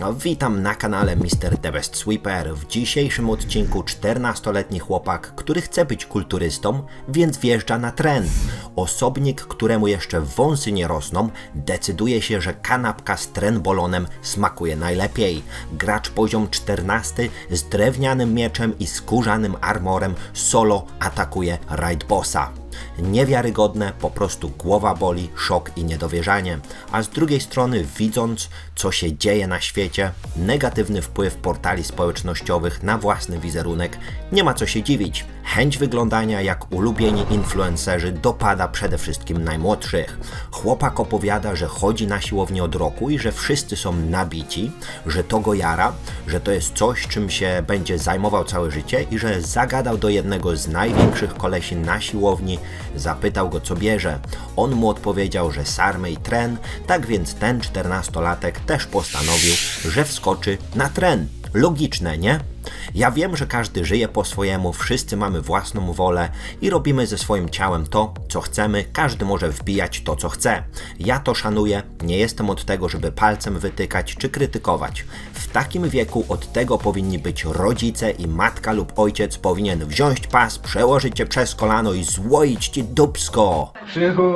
No, Witam na kanale Mr. The Best Sweeper. W dzisiejszym odcinku 14-letni chłopak, który chce być kulturystą, więc wjeżdża na tren. Osobnik, któremu jeszcze wąsy nie rosną, decyduje się, że kanapka z trenbolonem smakuje najlepiej. Gracz poziom 14 z drewnianym mieczem i skórzanym armorem solo atakuje raid bossa. Niewiarygodne, po prostu głowa boli, szok i niedowierzanie. A z drugiej strony, widząc, co się dzieje na świecie, negatywny wpływ portali społecznościowych na własny wizerunek, nie ma co się dziwić. Chęć wyglądania jak ulubieni influencerzy dopada przede wszystkim najmłodszych. Chłopak opowiada, że chodzi na siłownię od roku i że wszyscy są nabici, że to go jara, że to jest coś, czym się będzie zajmował całe życie i że zagadał do jednego z największych kolesi na siłowni, zapytał go co bierze. On mu odpowiedział, że sarmy i tren, tak więc ten czternastolatek też postanowił, że wskoczy na tren. Logiczne, nie? Ja wiem, że każdy żyje po swojemu, wszyscy mamy własną wolę i robimy ze swoim ciałem to, co chcemy, każdy może wbijać to, co chce. Ja to szanuję, nie jestem od tego, żeby palcem wytykać czy krytykować. W takim wieku od tego powinni być rodzice i matka lub ojciec powinien wziąć pas, przełożyć cię przez kolano i złoić ci dubsko. Krzychu,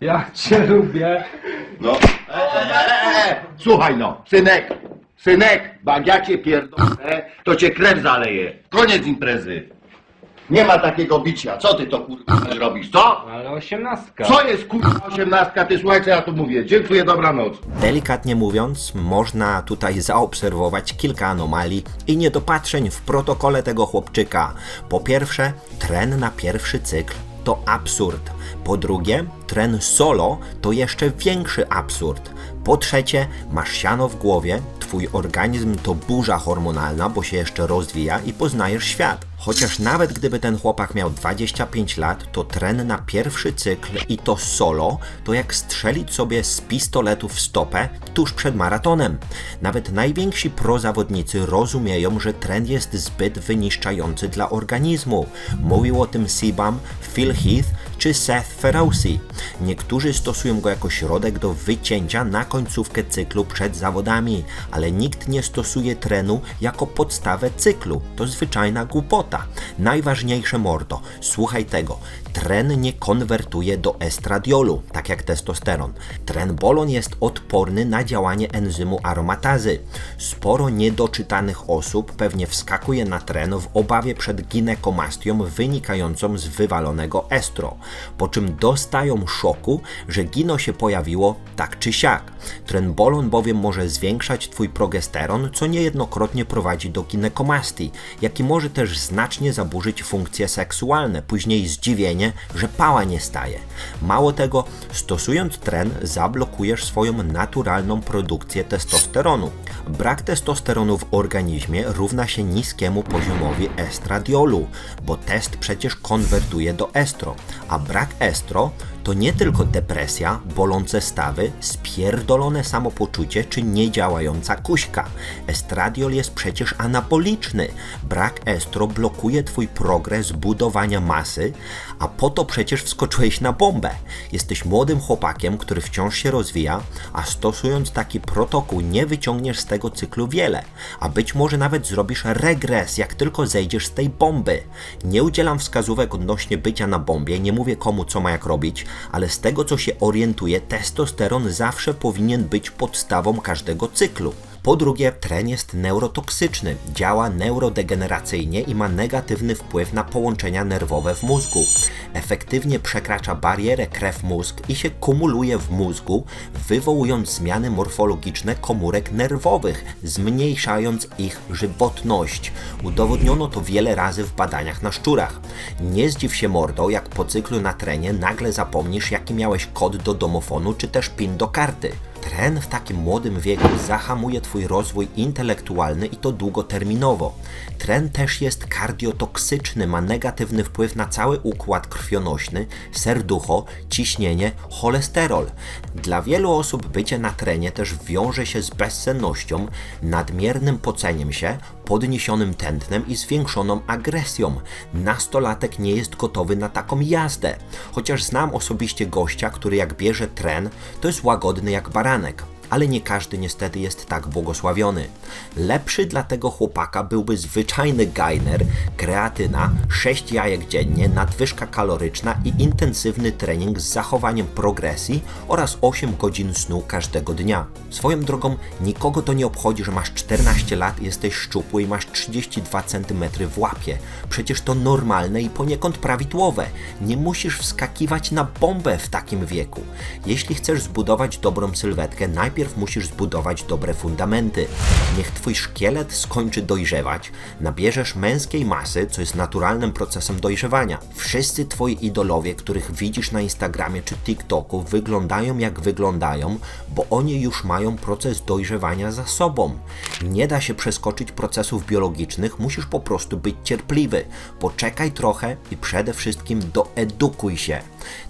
ja cię lubię. No. E, e, e, e. Słuchaj no, synek, synek, cię pierdolę, to cię krew zaleje. Koniec imprezy. Nie ma takiego bicia. Co ty to kurwa robisz, co? Ale osiemnastka. Co jest kurwa osiemnastka? Ty słuchaj, co ja tu mówię. Dziękuję, dobranoc. Delikatnie mówiąc, można tutaj zaobserwować kilka anomalii i niedopatrzeń w protokole tego chłopczyka. Po pierwsze, tren na pierwszy cykl to absurd. Po drugie, tren solo to jeszcze większy absurd. Po trzecie, masz siano w głowie, twój organizm to burza hormonalna, bo się jeszcze rozwija i poznajesz świat. Chociaż nawet gdyby ten chłopak miał 25 lat, to tren na pierwszy cykl i to solo, to jak strzelić sobie z pistoletu w stopę tuż przed maratonem. Nawet najwięksi prozawodnicy rozumieją, że tren jest zbyt wyniszczający dla organizmu. Mówił o tym Sibam, Phil Heath czy Seth Ferrausi. Niektórzy stosują go jako środek do wycięcia na końcówkę cyklu przed zawodami, ale nikt nie stosuje trenu jako podstawę cyklu. To zwyczajna głupota. Najważniejsze mordo, słuchaj tego. Tren nie konwertuje do estradiolu, tak jak testosteron. Trenbolon jest odporny na działanie enzymu aromatazy. Sporo niedoczytanych osób pewnie wskakuje na tren w obawie przed ginekomastią wynikającą z wywalonego estro, po czym dostają szoku, że gino się pojawiło tak czy siak. Trenbolon bowiem może zwiększać twój progesteron, co niejednokrotnie prowadzi do ginekomastii, jak i może też znacznie zaburzyć funkcje seksualne, później zdziwienie, że pała nie staje. Mało tego, stosując tren, zablokujesz swoją naturalną produkcję testosteronu. Brak testosteronu w organizmie równa się niskiemu poziomowi estradiolu, bo test przecież konwertuje do estro, a brak estro to nie tylko depresja, bolące stawy, spierdolone samopoczucie czy niedziałająca kuśka. Estradiol jest przecież anaboliczny. Brak estro blokuje twój progres budowania masy, a po to przecież wskoczyłeś na bombę. Jesteś młodym chłopakiem, który wciąż się rozwija, a stosując taki protokół nie wyciągniesz z tego cyklu wiele, a być może nawet zrobisz regres, jak tylko zejdziesz z tej bomby. Nie udzielam wskazówek odnośnie bycia na bombie, nie mówię komu co ma jak robić, ale z tego co się orientuję, testosteron zawsze powinien być podstawą każdego cyklu. Po drugie, tren jest neurotoksyczny, działa neurodegeneracyjnie i ma negatywny wpływ na połączenia nerwowe w mózgu. Efektywnie przekracza barierę krew-mózg i się kumuluje w mózgu, wywołując zmiany morfologiczne komórek nerwowych, zmniejszając ich żywotność. Udowodniono to wiele razy w badaniach na szczurach. Nie zdziw się mordo, jak po cyklu na trenie nagle zapomnisz, jaki miałeś kod do domofonu czy też pin do karty. Tren w takim młodym wieku zahamuje Twój rozwój intelektualny i to długoterminowo. Tren też jest kardiotoksyczny, ma negatywny wpływ na cały układ krwionośny, serducho, ciśnienie, cholesterol. Dla wielu osób bycie na trenie też wiąże się z bezsennością, nadmiernym poceniem się, podniesionym tętnem i zwiększoną agresją. Nastolatek nie jest gotowy na taką jazdę. Chociaż znam osobiście gościa, który jak bierze tren, to jest łagodny jak baranek. Ale nie każdy niestety jest tak błogosławiony. Lepszy dla tego chłopaka byłby zwyczajny gainer, kreatyna, 6 jajek dziennie, nadwyżka kaloryczna i intensywny trening z zachowaniem progresji oraz 8 godzin snu każdego dnia. Swoją drogą, nikogo to nie obchodzi, że masz 14 lat, jesteś szczupły i masz 32 cm w łapie. Przecież to normalne i poniekąd prawidłowe. Nie musisz wskakiwać na bombę w takim wieku. Jeśli chcesz zbudować dobrą sylwetkę, najpierw musisz zbudować dobre fundamenty. Niech twój szkielet skończy dojrzewać, nabierzesz męskiej masy, co jest naturalnym procesem dojrzewania. Wszyscy twoi idolowie, których widzisz na Instagramie czy TikToku, wyglądają jak wyglądają, bo oni już mają proces dojrzewania za sobą. Nie da się przeskoczyć procesów biologicznych, musisz po prostu być cierpliwy. Poczekaj trochę i przede wszystkim doedukuj się.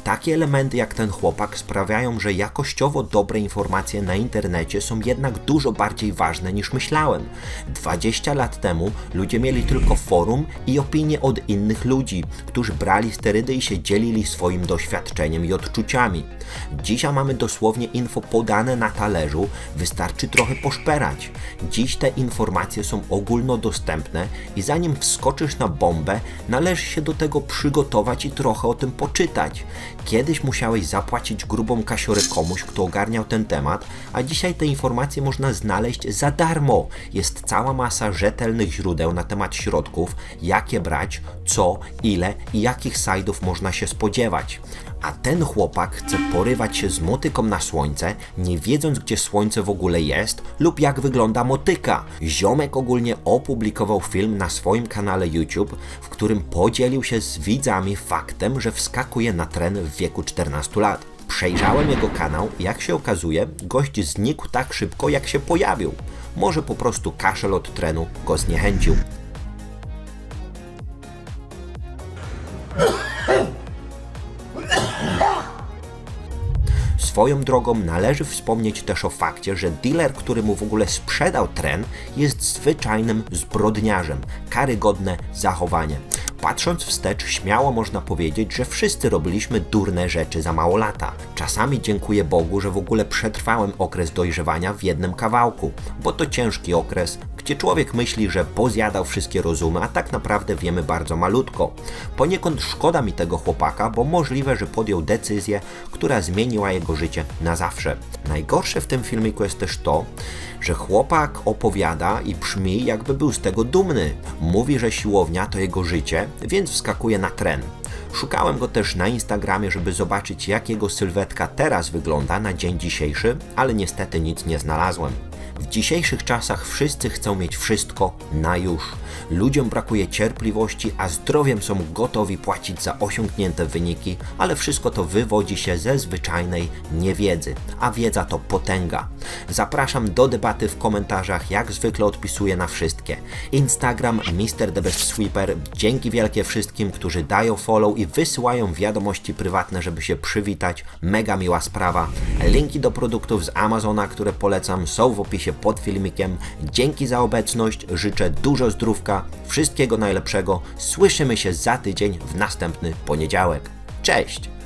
Takie elementy jak ten chłopak sprawiają, że jakościowo dobre informacje na internecie są jednak dużo bardziej ważne niż myślałem. 20 lat temu ludzie mieli tylko forum i opinie od innych ludzi, którzy brali sterydy i się dzielili swoim doświadczeniem i odczuciami. Dzisiaj mamy dosłownie info podane na talerzu, wystarczy trochę poszperać. Dziś te informacje są ogólnodostępne i zanim wskoczysz na bombę, należy się do tego przygotować i trochę o tym poczytać. Kiedyś musiałeś zapłacić grubą kasiorę komuś, kto ogarniał ten temat, a dzisiaj te informacje można znaleźć za darmo. Jest cała masa rzetelnych źródeł na temat środków, jakie brać, co, ile i jakich sajdów można się spodziewać. A ten chłopak chce porywać się z motyką na słońce, nie wiedząc gdzie słońce w ogóle jest lub jak wygląda motyka. Ziomek ogólnie opublikował film na swoim kanale YouTube, w którym podzielił się z widzami faktem, że wskakuje na tren w wieku 14 lat. Przejrzałem jego kanał jak się okazuje, gość znikł tak szybko jak się pojawił. Może po prostu kaszel od trenu go zniechęcił. Swoją drogą należy wspomnieć też o fakcie, że dealer, który mu w ogóle sprzedał tren, jest zwyczajnym zbrodniarzem. Karygodne zachowanie. Patrząc wstecz, śmiało można powiedzieć, że wszyscy robiliśmy durne rzeczy za mało lata. Czasami dziękuję Bogu, że w ogóle przetrwałem okres dojrzewania w jednym kawałku, bo to ciężki okres, gdzie człowiek myśli, że pozjadał wszystkie rozumy, a tak naprawdę wiemy bardzo malutko. Poniekąd szkoda mi tego chłopaka, bo możliwe, że podjął decyzję, która zmieniła jego życie na zawsze. Najgorsze w tym filmiku jest też to, że chłopak opowiada i brzmi jakby był z tego dumny. Mówi, że siłownia to jego życie, więc wskakuje na tren. Szukałem go też na Instagramie, żeby zobaczyć jak jego sylwetka teraz wygląda na dzień dzisiejszy, ale niestety nic nie znalazłem. W dzisiejszych czasach wszyscy chcą mieć wszystko na już. Ludziom brakuje cierpliwości, a zdrowiem są gotowi płacić za osiągnięte wyniki, ale wszystko to wywodzi się ze zwyczajnej niewiedzy, a wiedza to potęga. Zapraszam do debaty w komentarzach, jak zwykle odpisuję na wszystkie. Instagram Mr. The Best Sweeper. Dzięki wielkie wszystkim, którzy dają follow i wysyłają wiadomości prywatne, żeby się przywitać. Mega miła sprawa. Linki do produktów z Amazona, które polecam, są w opisie pod filmikiem. Dzięki za obecność, życzę dużo zdrówka, wszystkiego najlepszego. Słyszymy się za tydzień w następny poniedziałek. Cześć!